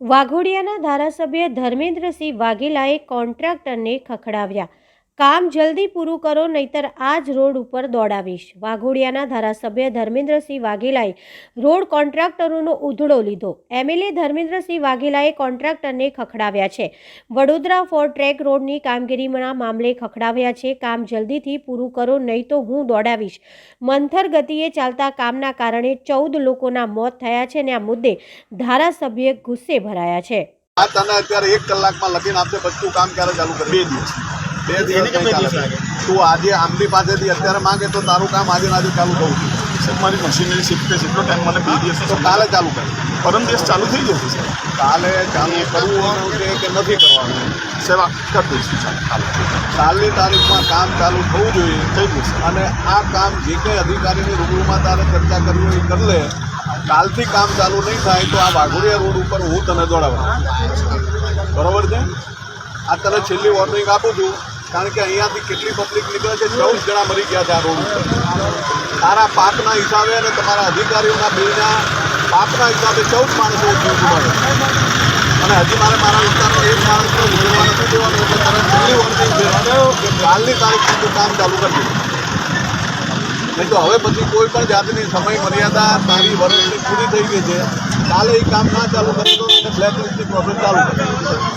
વાઘોડિયાના ધારાસભ્ય ધર્મેન્દ્રસિંહ વાઘેલાએ કોન્ટ્રાક્ટરને ખખડાવ્યા. કામ જલ્દી પૂરું કરો નહીતર આ જ રોડ ઉપર દોડાવીશ. વાઘોડિયાના ધારાસભ્ય ધર્મેન્દ્રસિંહ વાઘેલાએ રોડ કોન્ટ્રાક્ટરોનો ઉધડો લીધો. એમએલએ ધર્મેન્દ્રસિંહ વાઘેલાએ કોન્ટ્રાક્ટરને ખખડાવ્યા છે. વડોદરા ફોર ટ્રેક રોડની કામગીરીના મામલે ખખડાવ્યા છે. કામ જલ્દીથી પૂરું કરો નહીં તો હું દોડાવીશ. મંથર ગતિએ ચાલતા કામના કારણે ચૌદ લોકોના મોત થયા છે અને આ મુદ્દે ધારાસભ્ય ગુસ્સે ભરાયા છે. આ તને અત્યારે એક કલાકમાં લખીને આપશે બધું કામ ક્યારે ચાલુ કરી બે દિવસ. બે દિવસ? તું આજે આમની પાસેથી અત્યારે માંગે તો તારું કામ આજે આજે ચાલુ થવું સાહેબ મારી મશીનરી શિફ્ટ છે એટલો ટાઈમ મને બે દિવસ તો કાલે ચાલુ કરે. પરમ દિવસ ચાલુ થઈ જશે સાહેબ. કાલે ચાલુ કરવું છે કે નથી કરવાનું? સાહેબ કરી દઈશું સાહેબ કાલે. કાલની તારીખમાં કામ ચાલુ થવું જોઈએ. થઈ જશે અને આ કામ જે કંઈ અધિકારીની રૂબરૂમાં તારે ચર્ચા કરવી હોય એ કરી લે. કાલથી કામ ચાલુ નહીં થાય તો આ વાઘોડિયા રોડ ઉપર હું તને દોડાવવા. બરોબર છે? આ તને છેલ્લી વોર્નિંગ આપું છું. કારણ કે અહીંયાથી કેટલી પબ્લિક નીકળે છે? ચૌદ જણા મરી ગયા છે આ રોડ ઉપર. તારા પાકના હિસાબે અને તમારા અધિકારીઓના બિલના પાકના હિસાબે ચૌદ માણસો જીવ અને હજી મારે મારા વિસ્તારનો એક માણસને ઉમેરવા નથી દેવાનો એટલે તારે છેલ્લી છે કે કાલની તારીખ સુધી કામ ચાલુ કરી નહીં તો હવે પછી કોઈ પણ જાતની સમય મર્યાદા તારી વર્ષની પૂરી થઈ ગઈ છે. કાલે એ કામ ના ચાલુ કરી દો અને બ્લેકલિસ્ટની પ્રોસેસ ચાલુ કરી